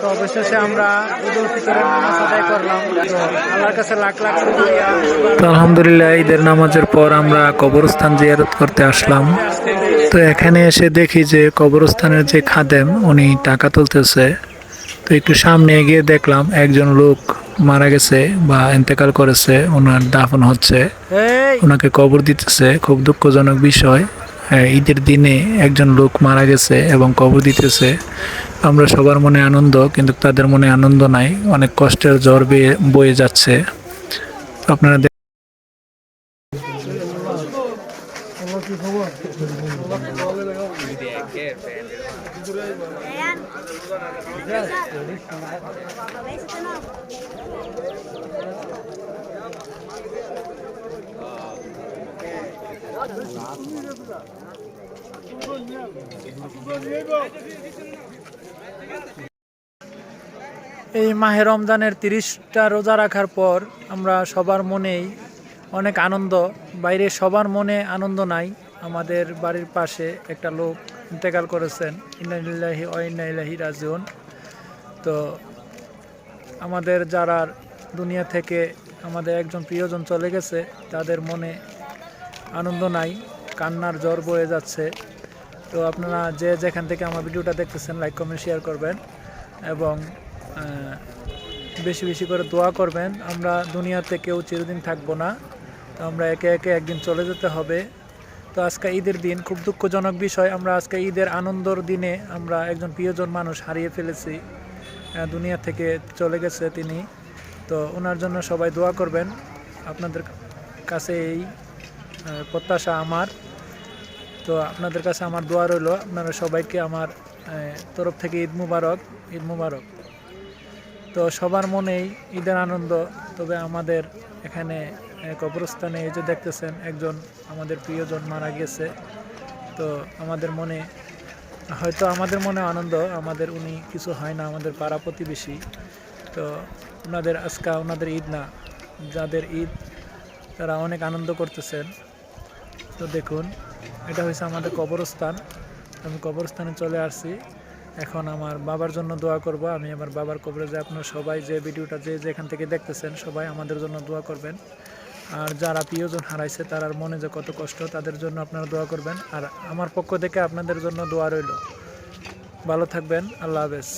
তো অবশেষে আমরা ঈদ উল ফিতরের নামাজ আদায় করলাম। আল্লাহর কাছে লাখ লাখ শুকরিয়া। তো আলহামদুলিল্লাহ ঈদের নামাজের পর আমরা কবরস্থান জিয়ারত করতে আসলাম। তো এখানে এসে দেখি যে কবরস্থানের যে খাদেম উনি টাকা তুলতেছে। তো একটু সামনে এগিয়ে দেখলাম একজন লোক মারা গেছে বা ইন্তেকাল করেছে ওনার দাফন হচ্ছে। ওনাকে কবর দিতেছে খুব দুঃখজনক বিষয়। ঈদের দিনে একজন লোক মারা গেছে এবং কবর দিতেছে। আমরা সবার মনে আনন্দ, কিন্তু তাদের মনে আনন্দ নাই। অনেক কষ্টের জ্বর বেয়ে, বয়ে যাচ্ছে। আপনারা দেখ- এই মাহে রমজানের তিরিশটা রোজা রাখার পর আমরা সবার মনেই অনেক আনন্দ। বাইরে সবার মনে আনন্দ নাই। আমাদের বাড়ির পাশে একটা লোক ইন্তেকাল করেছেন। ইন্নাইল্লাহি ইলাহি রাজিউন। তো আমাদের যারা দুনিয়া থেকে আমাদের একজন প্রিয়জন চলে গেছে, তাদের মনে আনন্দ নাই। কান্নার জ্বর বয়ে যাচ্ছে। তো আপনারা যে যেখান থেকে আমার ভিডিওটা দেখতেছেন লাইক কমেন্ট শেয়ার করবেন এবং বেশি বেশি করে দোয়া করবেন। আমরা দুনিয়াতে কেউ চিরদিন থাকব না। তো আমরা একে একে একদিন চলে যেতে হবে। তো আজকে ঈদের দিন, খুব দুঃখজনক বিষয়, আমরা আজকে ঈদের আনন্দর দিনে আমরা একজন প্রিয়জন মানুষ হারিয়ে ফেলেছি। দুনিয়া থেকে চলে গেছে তিনি। তো ওনার জন্য সবাই দোয়া করবেন। আপনাদের কাছে এই প্রত্যাশা আমার। তো আপনাদের কাছে আমার দোয়া রইল, আপনারা সবাইকে আমার তরফ থেকে ঈদ মুবারক ঈদ মুবারক। তো সবার মনেই ঈদের আনন্দ, তবে আমাদের এখানে কবরস্থানে এই যে দেখতেছেন, একজন আমাদের প্রিয়জন মারা গেছে। তো আমাদের মনে, হয়তো আমাদের মনে আনন্দ, আমাদের উনি কিছু হয় না, আমাদের পাড়া প্রতিবেশী। তো ওনাদের আজকা, ওনাদের ঈদ না, যাদের ঈদ, তারা অনেক আনন্দ করতেছেন। তো দেখুন, এটা হয়েছে আমাদের কবরস্থান। আমি কবরস্থানে চলে আসছি। এখন আমার বাবার জন্য দোয়া করব। আমি আমার বাবার কবরে যে আপনারা সবাই যে ভিডিওটা যে যেখান থেকে দেখতেছেন, সবাই আমাদের জন্য দোয়া করবেন। আর যারা প্রিয়জন হারাইছে তার মনে যে কত কষ্ট, তাদের জন্য আপনারা দোয়া করবেন। আর আমার পক্ষ থেকে আপনাদের জন্য দোয়া রইল। ভালো থাকবেন। আল্লাহ হাফেজ।